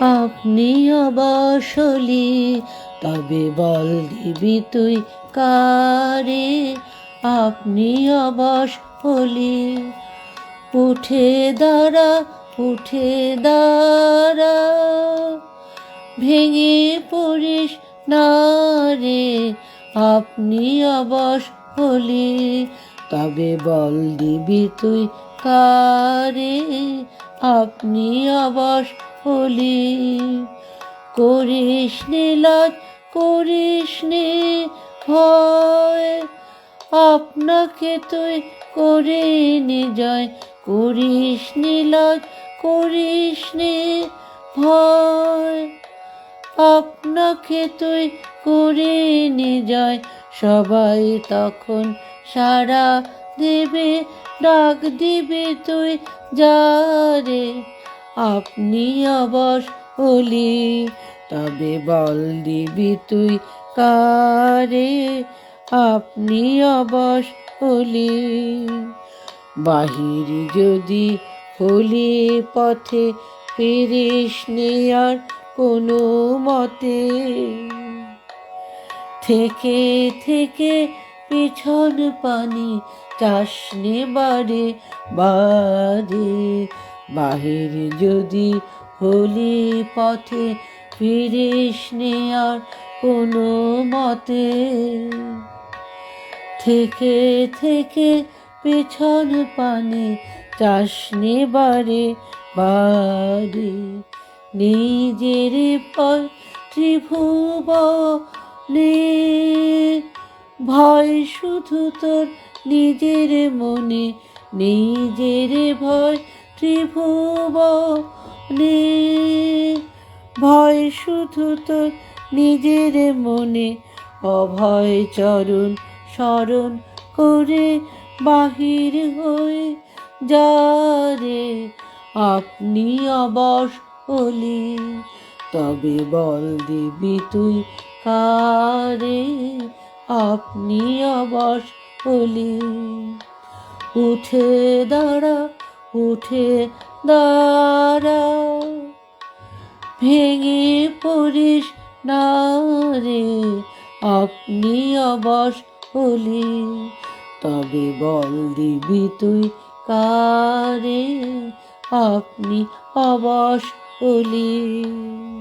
আপনি অবসলি তবে বল দিবি তুই কারে? আপনি অবস হলি উঠে দাঁড়া উঠে দাঁড়া, ভেঙে পড়িস না রে? আপনি অবস হলি তবে বল দিবি তুই কারে? আপনি অবস হলি। করিস নীলাজ করিস ভয়। আপনাকে তুই করে জয়। করিস নীলাজ করিস ভয়। আপনাকে তুই করে জয়। সবাই তখন সারা দেবে, ডাক দিবে তুই যারে। আপনি অবশ হলি, তবে বল দিবি তুই কারে? আপনি অবশ হলি, বাহির যদি হলি পথে ফিরিস আর কোনো মতে। থেকে থেকে পিছন পানি চাষনে বারে বারে বাহির যদি হলি পথে ফিরিস আর কোনো মতে। থেকে থেকে পেছন পানে চাষনে বারে বারে। নিজের ভয় ত্রিভুবনে ভয় শুধু তোর নিজের মনে। নিজের ভয় ত্রিভুবনে ভয় শুধু তোর নিজের মনে, অভয় চরণ স্মরণ করে বাহির হয়ে যারে আপনি অবশ হলি তবে বল দিবি তুই কারে। আপনি অবশ হলি উঠে দাঁড়া উঠে দাঁড়াও ভেঙে পড়িস না রে, আপনি অবশ হলি। তবে বল দিবি তুই কারে, আপনি অবশ হলি।